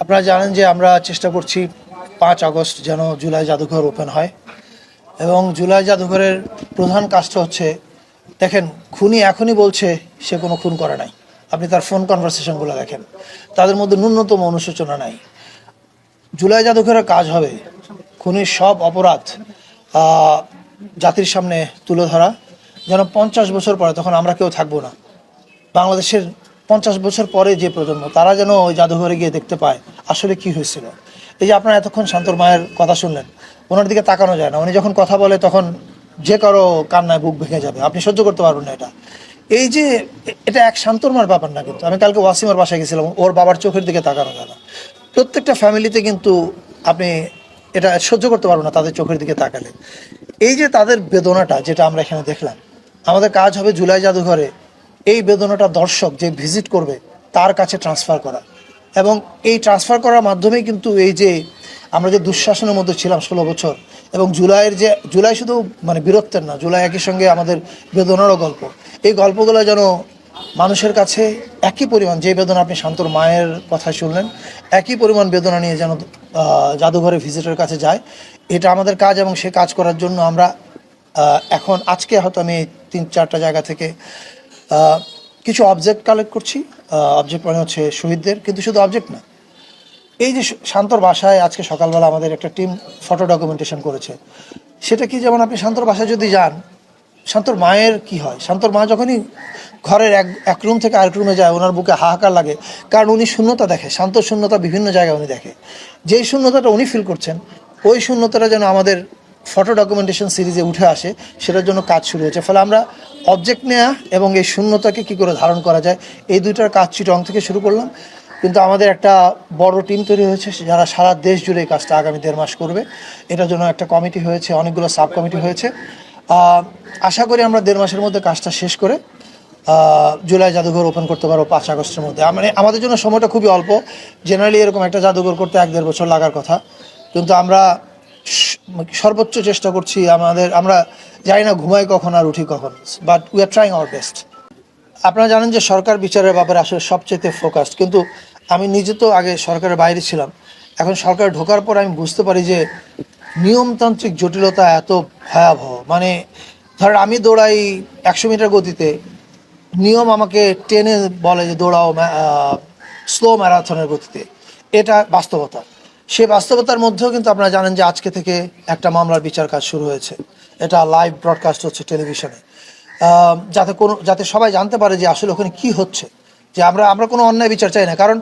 আপনারা জানেন যে আমরা চেষ্টা করছি পাঁচ আগস্ট যেন জুলাই জাদুঘর ওপেন হয়। এবং জুলাই জাদুঘরের প্রধান কাজটা হচ্ছে, দেখেন, খুনি এখনই বলছে সে কোনো খুন করে নাই। আপনি তার ফোন কনভারসেশনগুলো দেখেন। তাদের মধ্যে ন্যূনতম অনুশোচনা নাই। জুলাই জাদুঘরের কাজ হবে খুনির সব অপরাধ জাতির সামনে তুলে ধরা। যেন পঞ্চাশ বছর পরে, তখন আমরা কেউ থাকব না। বাংলাদেশের পঞ্চাশ বছর পরে যে প্রজন্ম, তারা যেন ওই জাদুঘরে গিয়ে দেখতে পায় আসলে কি হয়েছিল। এই যে আপনারা এতক্ষণ শান্তর মায়ের কথা শুনলেন, ওনার দিকে তাকানো যায় না। উনি যখন কথা বলে তখন যে কারও কান্নায় বুক ভেঙে যাবে। আপনি সহ্য করতে পারবেন না এটা। এই যে, এটা এক শান্তরমার ব্যাপার না কিন্তু। আমি কালকে ওয়াসিমার বাসায় গেছিলাম, ওর বাবার চোখের দিকে তাকানো যায় না। প্রত্যেকটা ফ্যামিলিতে কিন্তু আপনি এটা সহ্য করতে পারবেন না তাদের চোখের দিকে তাকালে। এই যে তাদের বেদনাটা যেটা আমরা এখানে দেখলাম, আমাদের কাজ হবে জুলাই জাদুঘরে এই বেদনাটা দর্শক যে ভিজিট করবে, তার কাছে ট্রান্সফার করা। এবং এই ট্রান্সফার করার মাধ্যমেই কিন্তু এই যে আমরা যে দুঃশাসনের মধ্যে ছিলাম ষোলো বছর, এবং জুলাইয়ের যে, জুলাই শুধু মানে বীরত্বের না, জুলাই একই সঙ্গে আমাদের বেদনারও গল্প। এই গল্পগুলো যেন মানুষের কাছে একই পরিমাণ, যে বেদনা আপনি শান্তর মায়ের কথা শুনলেন, একই পরিমাণ বেদনা নিয়ে যেন জাদুঘরে ভিজিটের কাছে যায়, এটা আমাদের কাজ এবং সে কাজ করার জন্য আমরা এখন আজকে হয়তো আমি তিন চারটা জায়গা থেকে কিছু অবজেক্ট কালেক্ট করছি। অবজেক্ট মানে হচ্ছে শহীদদের, কিন্তু শুধু অবজেক্ট না। এই যে শান্তর বাসায় আজকে সকালবেলা আমাদের একটা টিম ফটো ডকুমেন্টেশন করেছে। সেটা কি যেমন আপনি শান্তর বাসায় যদি যান, শান্তর মায়ের কি হয়? শান্তর মা যখনই ঘরের এক এক রুম থেকে আরেক রুমে যায়, ওনার বুকে হাহাকার লাগে। কারণ উনি শূন্যতা দেখে শান্ত শূন্যতা বিভিন্ন জায়গায় উনি দেখে। যেই শূন্যতাটা উনি ফিল করছেন, ওই শূন্যতাটা যেন আমাদের ফটো ডকুমেন্টেশন সিরিজে উঠে আসে, সেটার জন্য কাজ শুরু হয়েছে। ফলে আমরা অবজেক্ট নেওয়া এবং এই শূন্যতাকে কি করে ধারণ করা যায়, এই দুইটার কাজ চিটং থেকে শুরু করলাম। কিন্তু আমাদের একটা বড় টিম তৈরি হয়েছে, যারা সারা দেশ জুড়ে এই কাজটা আগামী দেড় মাস করবে। এটার জন্য একটা কমিটি হয়েছে, অনেকগুলো সাব কমিটি হয়েছে আশা করি আমরা দেড় মাসের মধ্যে কাজটা শেষ করে জুলাই জাদুঘর ওপেন করতে পারব পাঁচ আগস্টের মধ্যে। মানে আমাদের জন্য সময়টা খুবই অল্প। জেনারেলি এরকম একটা জাদুঘর করতে এক দেড় বছর লাগার কথা। কিন্তু আমরা সর্বোচ্চ চেষ্টা করছি আমাদের আমরা জানি না ঘুমাই কখন আর উঠি কখন but we are trying our best আপনারা জানেন যে সরকার বিচারের ব্যাপারে আসলে সবচেয়ে ফোকাসড কিন্তু আমি নিজে তো আগে সরকারের বাইরে ছিলাম। এখন সরকার ঢোকার পর আমি বুঝতে পারি যে নিয়মতান্ত্রিক জটিলতা এত ভয়াবহ। মানে ধর আমি দৌড়াই একশো মিটার গতিতে, নিয়ম আমাকে টেনে বলে যে দৌড়াও স্লো ম্যারাথনের গতিতে। এটা বাস্তবতা। সে বাস্তবতার মধ্যেও কিন্তু আপনারা জানেন যে আজকে থেকে একটা মামলার বিচার কাজ শুরু হয়েছে। এটা লাইভ ব্রডকাস্ট হচ্ছে টেলিভিশনে। যাতে কোনো, যাতে সবাই জানতে পারে যে আসলে ওখানে কি হচ্ছে। যে আমরা আমরা কোনো অন্যায় বিচার চাই না। কারণ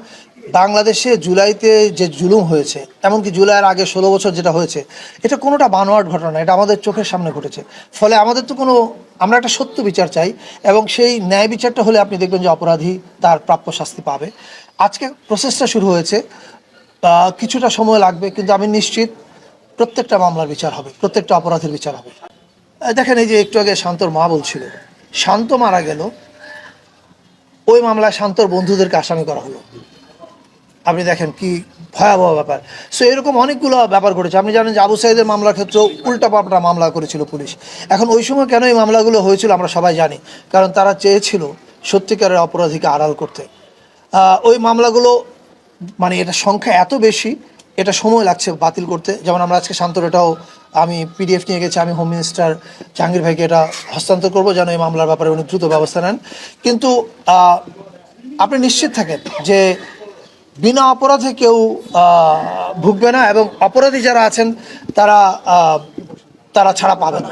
বাংলাদেশে জুলাইতে যে জুলুম হয়েছে, এমনকি জুলাইয়ের আগে ষোলো বছর যেটা হয়েছে, এটা কোনোটা বানোয়াট ঘটনা এটা আমাদের চোখের সামনে ঘটেছে। ফলে আমাদের তো কোনো, আমরা একটা সত্য বিচার চাই এবং সেই ন্যায় বিচারটা হলে আপনি দেখবেন যে অপরাধী তার প্রাপ্য শাস্তি পাবে। আজকে প্রসেসটা শুরু হয়েছে। কিছুটা সময় লাগবে, কিন্তু আমি নিশ্চিত প্রত্যেকটা মামলার বিচার হবে, প্রত্যেকটা অপরাধের বিচার হবে। দেখেন এই যে একটু আগে শান্তর মা বলছিল, শান্ত মারা গেল, ওই মামলায় শান্তর বন্ধুদেরকে আসামি করা হলো। আপনি দেখেন কি ভয়াবহ ব্যাপার। সো এরকম অনেকগুলো ব্যাপার ঘটেছে। আপনি জানেন যে আবু সাইদের মামলার ক্ষেত্রেও উল্টা পাল্টা মামলা করেছিল পুলিশ। এখন ওই সময় কেন এই মামলাগুলো হয়েছিল আমরা সবাই জানি, কারণ তারা চেয়েছিল সত্যিকারের অপরাধীকে আড়াল করতে। ওই মামলাগুলো মানে এটা সংখ্যা এত বেশি, এটা সময় লাগছে বাতিল করতে। যেমন আমরা আজকে শান্তর এটাও আমি পিডিএফ নিয়ে গেছি, আমি হোম মিনিস্টার জাহাঙ্গীর ভাইকে এটা হস্তান্তর করব যেন এই মামলার ব্যাপারে উনি দ্রুত ব্যবস্থা নেন। কিন্তু আপনি নিশ্চিত থাকেন যে বিনা অপরাধে কেউ ভুগবে না এবং অপরাধী যারা আছেন, তারা তারা ছাড়া পাবে না।